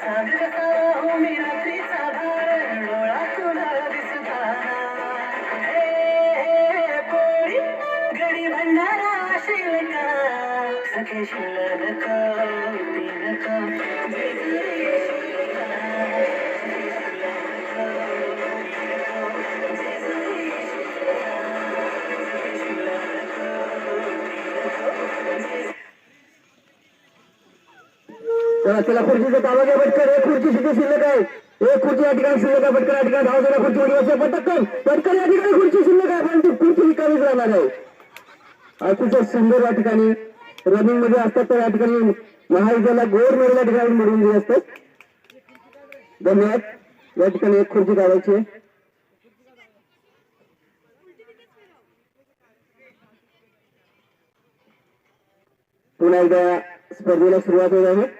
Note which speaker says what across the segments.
Speaker 1: सदा
Speaker 2: चला खुर्चीचा ताबा घ्या पटकन. एक खुर्ची सुद्धा शिल्लक आहे. एक खुर्ची या ठिकाणी शिल्लक आहे पटकन या ठिकाणी धाव जरा खुर्ची मध्ये पटकन. पटकन या ठिकाणी खुर्ची शिल्लक आहे परंतु खुर्ची रिकामीच राहणार आहे. अतिशय सुंदर या ठिकाणी रनिंगमध्ये असतात तर या ठिकाणी महायुद्धाला गोर मेडल ठिकाणी मिळवून दिले असतात. धन्यवाद. या ठिकाणी एक खुर्ची काढायची आहे. पुन्हा एकदा स्पर्धेला सुरुवात होत आहे.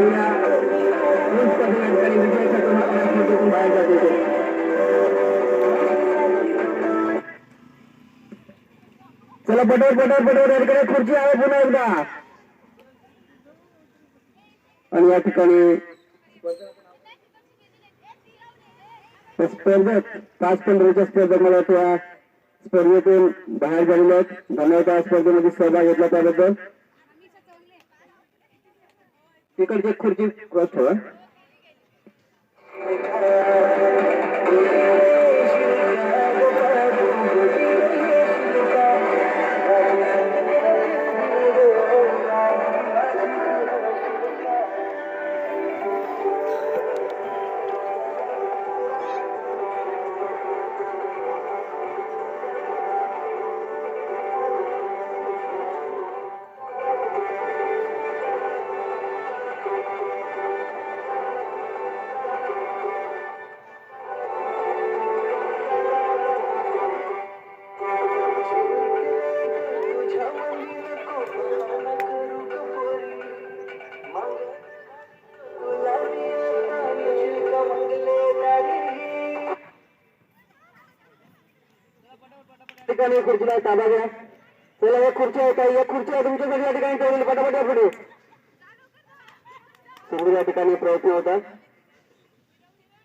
Speaker 2: स्पर्धक पहिल्या तीन करून बाहेर जात होते. चला पटवर पटवर पटवर याकडे खुर्ची आहे पुन्हा एकदा. आणि या ठिकाणी स्पर्धक पाच पंधराच्या स्पर्धक मला त्या स्पर्धेतून बाहेर झालेल्या आहेत. धन्यवाद स्पर्धेमध्ये सहभाग घेतला त्याबद्दल. तिकडचे खुर्ची क्रॉस ठेवा. ठिकाणी खुर्चीला ताबा घ्या चला एक खुर्ची आहे काही एक खुर्ची आहे तुमच्यासाठी या ठिकाणी ठेवलेली पटापट या पुढे. सुरू या ठिकाणी प्रयत्न होता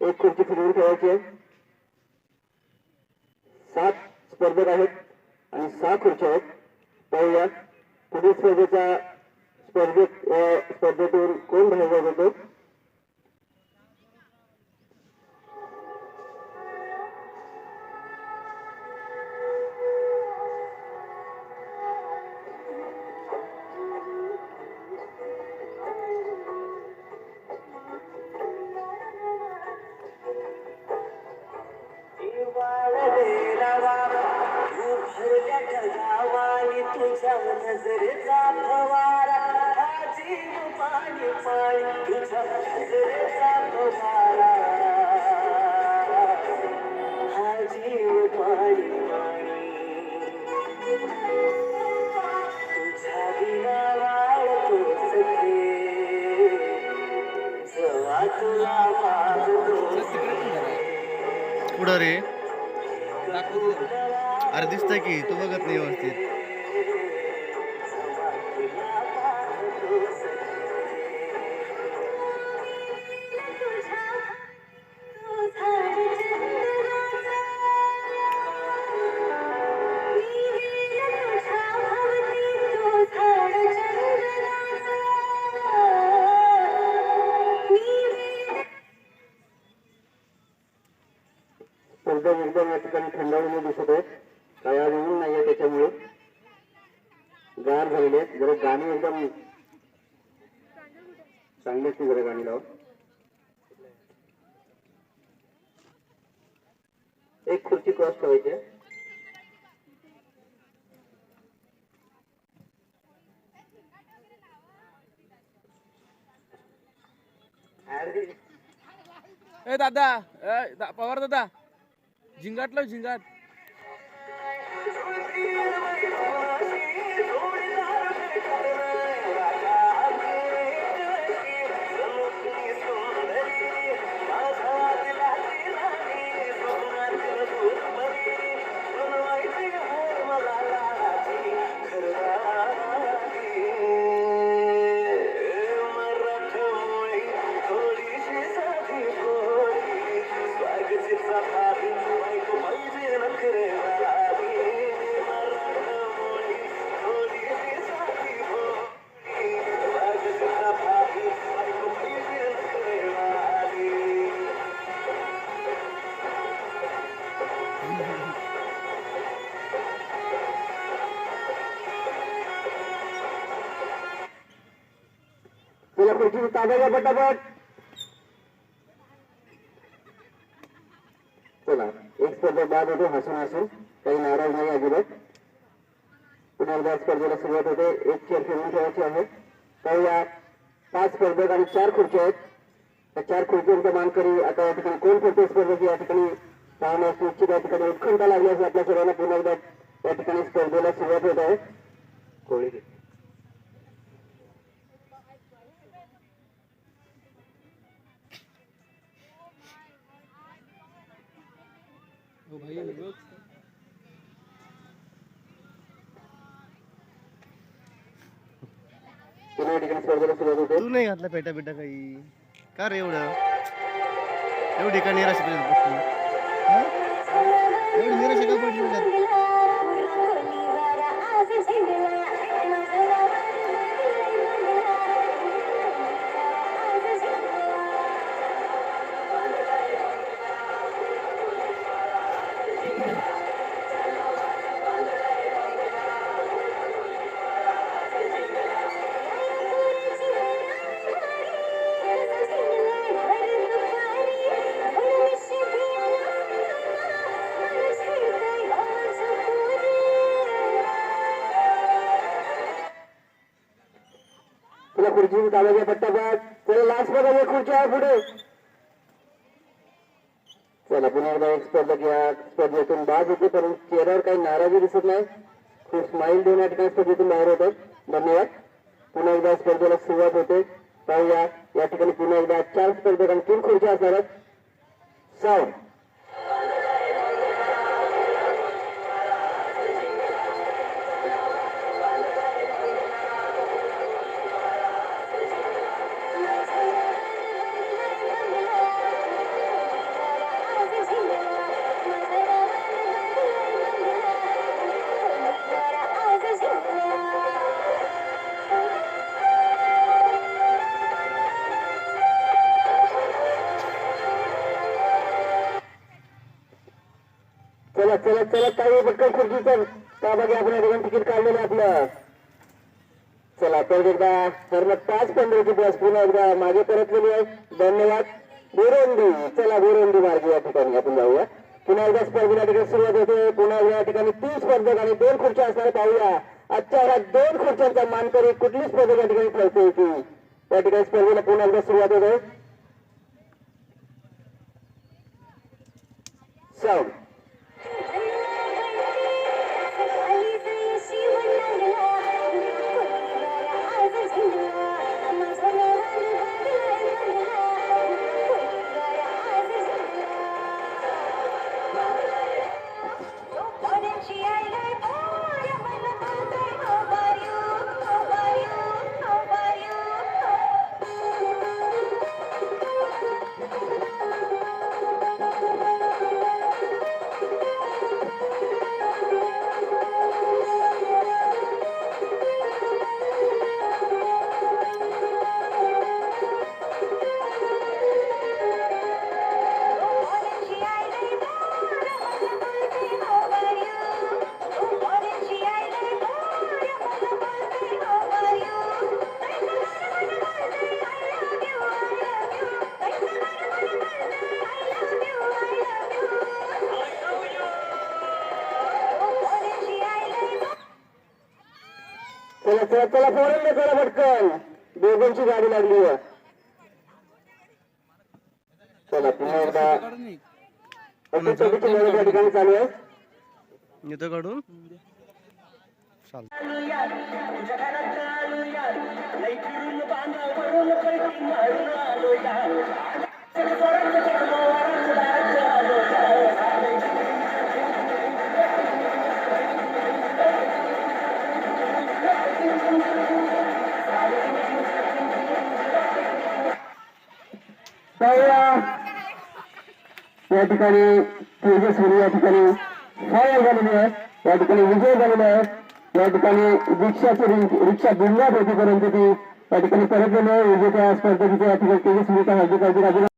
Speaker 2: एक खुर्ची फिरवून ठेवायची आहे. सात स्पर्धक आहेत आणि सहा खुर्च्या आहेत. पाहूया. पुढील स्पर्धेचा स्पर्धेत स्पर्धेतून कोण बाहेर जात होतो
Speaker 1: नजरेचा फवारा हा जीव पाणी पाणी तुझ्या नजरेचा
Speaker 2: एकदम एकदम या ठिकाणी थंडावलेले दिसत आहेत. काही आज ऊन नाहीये त्याच्यामुळे. गार झालेले आहेत. जरा गाणी एकदम चांगलीच ती जरा गाणी लाव. एक खुर्ची क्रॉस ठेवायची आहे.
Speaker 3: ए दादा. ए दा- पवार दादा.
Speaker 1: ઝીંગાટ લાવ ઝીંગાટ.
Speaker 2: तुला खुर्ची ताब्या घ्या पटापट चला एक स्पर्धा बाद होते हसून हसून काही नाराज नाही अजिबात पुन्हा एकदा स्पर्धेला सुरुवात होते एक चेअर फिरून ठेवायची आहे काही या पाच स्पर्धक आणि चार खुर्च्या आहेत त्या चार खुर्च्यांचा मानकरी आता या ठिकाणी कोण कोणते स्पर्धक या ठिकाणी पाहण्यास निश्चित या ठिकाणी उत्खंठा लागली असेल आपल्या सर्वांना पुन्हा एकदा या ठिकाणी स्पर्धेला सुरुवात होत आहे कोळी पुन्हा भाई
Speaker 4: तू नाही घातला पेटा पेटा काही? का रे एवढं? एवढी का निराश बसली. एवढी निराश का पडली
Speaker 2: खुर्ची तालुक्या पट्ट्यापात चला लास्ट बघा एक खुर्ची आहे पुढे. चला पुन्हा एकदा एक स्पर्धक या स्पर्धेतून बाद होते परंतु चेहऱ्यावर काही नाराजी दिसत नाही. खूप स्माईल देऊन या ठिकाणी स्पर्धेतून बाहेर होतात धन्यवाद. पुन्हा एकदा स्पर्धेला सुरुवात होते. पाहूया या ठिकाणी पुन्हा एकदा चार स्पर्धक आणि तीन खुर्च्या असणार आहेत. साऊंड चला चला चला काही पटकन खुर्चीचं त्यामध्ये आपण या ठिकाणी तिकीट काढलेलं आपलं. चला परत एकदा सर्व पाच पंधराची बस पुन्हा एकदा मागे परतलेली आहे. धन्यवाद. बोरंदी. चला बोरंदी मार्ग या ठिकाणी आपण जाऊया. पुन्हा एकदा स्पर्धेला ठिकाणी सुरुवात होते. पुन्हा या ठिकाणी तीन स्पर्धक आणि दोन खुर्च्या असणार पाहूया. आजच्या वेळात दोन खुर्च्यांचा मानकरी कुठली स्पर्धक या ठिकाणी ठरते होती त्या ठिकाणी स्पर्धेला पुन्हा एकदा सुरुवात होते. साऊंड चला चला चला पोरांना करा पटकन. दोघांची गाडी लागली आहे चला पुन्हा एकदा. अगदी चौकीची लढत या ठिकाणी चालू आहे.
Speaker 1: इथं काढून. चाल
Speaker 2: या ठिकाणी तेजस्वी या ठिकाणी फायर झालेली आहे या ठिकाणी विजय झालेला आहे या ठिकाणी रिक्षाची रिक्षा बिंगात होती परंतु ती या ठिकाणी परत विजेत्या स्पर्धेची या ठिकाणी तेजस्वी